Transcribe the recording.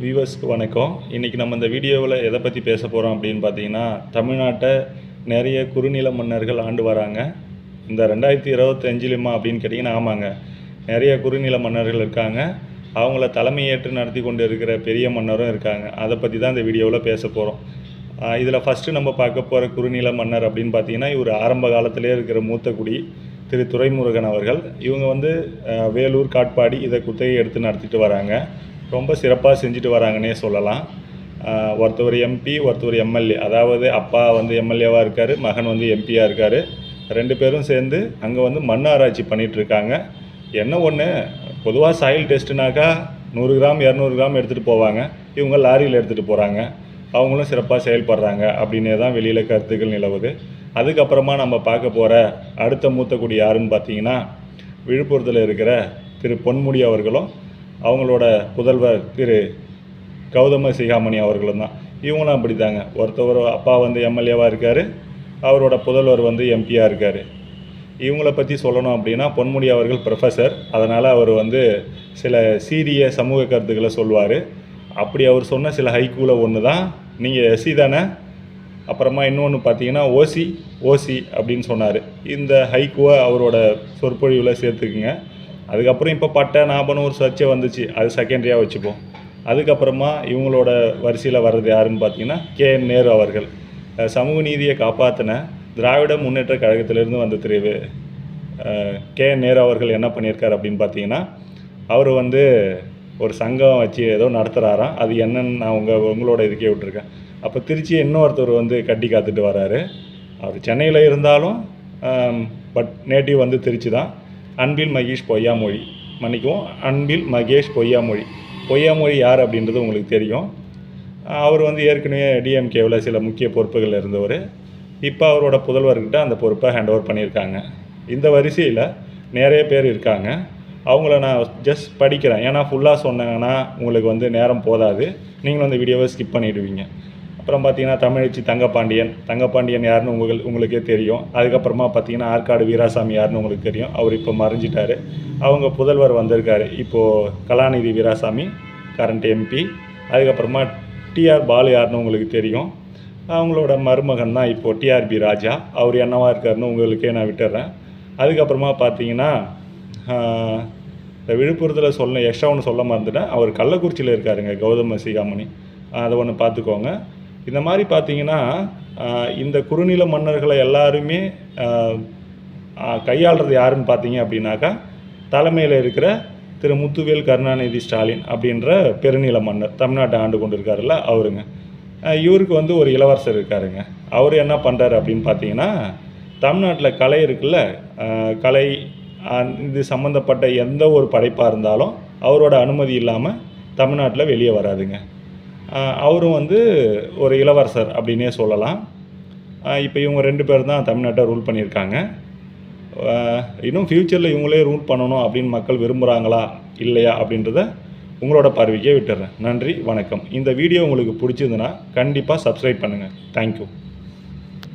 வியூவர்ஸ்க்கு வணக்கம். இன்றைக்கி நம்ம இந்த வீடியோவில் எதை பற்றி பேச போகிறோம் அப்படின்னு பார்த்தீங்கன்னா தமிழ்நாட்டை நிறைய குறுநில மன்னர்கள் ஆண்டு வராங்க. இந்த ரெண்டாயிரத்தி இருபத்தஞ்சிலுமா அப்படின்னு கேட்டிங்கன்னா ஆமாங்க. நிறைய குறுநில மன்னர்கள் இருக்காங்க. அவங்கள தலைமையேற்று நடத்தி கொண்டு இருக்கிற பெரிய மன்னரும் இருக்காங்க. அதை பற்றி தான் இந்த வீடியோவில் பேச போகிறோம் இதில் ஃபஸ்ட்டு நம்ம பார்க்க போகிற குறுநில மன்னர் அப்படின்னு பார்த்தீங்கன்னா இவர் ஆரம்ப காலத்திலே இருக்கிற மூத்தக்குடி திரு துரைமுருகன் அவர்கள். இவங்க வந்து வேலூர் காட்பாடி இதை குத்தகை எடுத்து நடத்திட்டு வராங்க. ரொம்ப சிறப்பாக செஞ்சுட்டு வராங்கன்னே சொல்லலாம். ஒருத்தவர் எம்பி ஒருத்தவர் எம்எல்ஏ அதாவது அப்பா வந்து எம்எல்ஏவாக இருக்கார் மகன் வந்து எம்பியாக இருக்கார். ரெண்டு பேரும் சேர்ந்து அங்கே வந்து மண் ஆராய்ச்சி பண்ணிகிட்ருக்காங்க என்ன ஒன்று பொதுவாக சாயில் டெஸ்ட்டுனாக்கா நூறு கிராம் இரநூறு கிராம் எடுத்துகிட்டு போவாங்க. இவங்க லாரியில் எடுத்துகிட்டு போகிறாங்க அவங்களும் சிறப்பாக செயல்படுறாங்க அப்படின்னே தான் வெளியில் கருத்துக்கள் நிலவுது. அதுக்கப்புறமா நம்ம பார்க்க போகிற அடுத்த மூத்த குடி யாருன்னு பார்த்தீங்கன்னா விழுப்புரத்தில் இருக்கிற திரு பொன்முடி அவர்களும் அவங்களோட புதல்வர் திரு கௌதம சிகாமணி அவர்களும் தான். இவங்களும் அப்படி தாங்க ஒருத்தவர் அப்பா வந்து எம்எல்ஏவாக இருக்கார். அவரோட புதல்வர் வந்து எம்பியாக இருக்கார். இவங்கள பற்றி சொல்லணும் அப்படின்னா பொன்முடி அவர்கள் ப்ரொஃபஸர் அதனால் அவர் வந்து சில சீரிய சமூக கருத்துக்களை சொல்லுவார் அப்படி அவர் சொன்ன சில ஹைக்கூல ஒன்று தான் நீங்கள் எஸ்சி தானே? அப்புறமா இன்னொன்று பார்த்தீங்கன்னா ஓசி ஓசி அப்படின்னு சொன்னார். இந்த ஹைக்குவை அவரோட சொற்பொழிவில் சேர்த்துக்குங்க. அதுக்கப்புறம் இப்போ பட்டை நாபன்னு ஒரு சர்ச்சை வந்துச்சு. அது செகண்டரியாக வச்சுப்போம். அதுக்கப்புறமா இவங்களோட வரிசையில் வர்றது யாருன்னு பார்த்தீங்கன்னா கே. என். நேரு அவர்கள். சமூக நீதியை காப்பாற்றின திராவிட முன்னேற்ற கழகத்திலிருந்து வந்த திரு கே. என். நேரு அவர்கள் என்ன பண்ணியிருக்கார் அப்படின்னு பார்த்தீங்கன்னா அவர் வந்து ஒரு சங்கம் வச்சு ஏதோ நடத்துகிறாராம் அது என்னன்னு நான் உங்கள் உங்களோட இதுக்கே விட்டுருக்கேன். அப்போ திருச்சி இன்னொருத்தர் வந்து கட்டி காத்துட்டு வராரு. அவர் சென்னையில் இருந்தாலும் பட் நேட்டிவ் வந்து திருச்சி தான். அன்பில் மகேஷ் பொய்யாமொழி. மன்னிக்கும் அன்பில் மகேஷ் பொய்யாமொழி. பொய்யாமொழி யார் அப்படின்றது உங்களுக்கு தெரியும். அவர் வந்து ஏற்கனவே டிஎம்கேவில் சில முக்கிய பொறுப்புகள் இருந்தவர். இப்போ அவரோட புதல்வர்கிட்ட அந்த பொறுப்பை ஹேண்ட் ஓவர் பண்ணியிருக்காங்க. இந்த வரிசையில் நிறைய பேர் இருக்காங்க. அவங்கள நான் ஜஸ்ட் படிக்கிறேன். ஏன்னா ஃபுல்லாக சொன்னாங்கன்னா உங்களுக்கு வந்து நேரம் போதாது. நீங்களும் அந்த வீடியோவை ஸ்கிப் பண்ணிவிடுவீங்க அப்புறம் பார்த்தீங்கன்னா தமிழச்சி தங்கப்பாண்டியன். தங்கப்பாண்டியன் யாருன்னு உங்கள் உங்களுக்கே தெரியும். அதுக்கப்புறமா பார்த்தீங்கன்னா ஆற்காடு வீராசாமி யாருன்னு உங்களுக்கு தெரியும். அவர் இப்போ மறைஞ்சிட்டார். அவங்க புதல்வர் வந்திருக்காரு. இப்போது கலாநிதி வீராசாமி கரண்ட் எம்பி அதுக்கப்புறமா டிஆர் பாலு யாருன்னு உங்களுக்கு தெரியும். அவங்களோட மருமகன் தான் இப்போது டிஆர்பி ராஜா. அவர் என்னவா இருக்காருன்னு உங்களுக்கே நான் விட்டுறேன். அதுக்கப்புறமா பார்த்தீங்கன்னா இந்த விழுப்புரத்தில் சொல்ல எக்ஸ்ட்ரா ஒன்று சொல்ல மறந்துட்டேன். அவர் கள்ளக்குறிச்சியில் இருக்காருங்க கௌதம சிகாமணி அதை ஒன்று பார்த்துக்கோங்க. இந்த மாதிரி பார்த்தீங்கன்னா இந்த குறுநில மன்னர்களை எல்லாருமே கையாளுறது யாருன்னு பார்த்தீங்க அப்படின்னாக்கா தலைமையில் இருக்கிற திரு முத்துவேல் கருணாநிதி ஸ்டாலின் அப்படின்ற பெருநில மன்னர் தமிழ்நாட்டை ஆண்டு கொண்டு இருக்காருல்ல அவருங்க இவருக்கு வந்து ஒரு இளவரசர் இருக்காருங்க. அவர் என்ன பண்ணுறாரு அப்படின்னு பார்த்தீங்கன்னா தமிழ்நாட்டில் கலை இருக்குல்ல கலை இது சம்மந்தப்பட்ட எந்த ஒரு படைப்பாக இருந்தாலும் அவரோட அனுமதி இல்லாமல் தமிழ்நாட்டில் வெளியே வராதுங்க. அவரும் வந்து ஒரு இளவரசர் அப்படின்னே சொல்லலாம். இப்போ இவங்க ரெண்டு பேர் தான் தமிழ்நாட்டை ரூல் பண்ணியிருக்காங்க. இன்னும் ஃப்யூச்சரில் இவங்களே ரூல் பண்ணணும் அப்படின்னு மக்கள் விரும்புகிறாங்களா இல்லையா அப்படின்றத உங்களோட பார்வைக்கே விட்டுறேன். நன்றி வணக்கம். இந்த வீடியோ உங்களுக்கு பிடிச்சிருந்துன்னா கண்டிப்பாக சப்ஸ்கிரைப் பண்ணுங்கள் தேங்க்யூ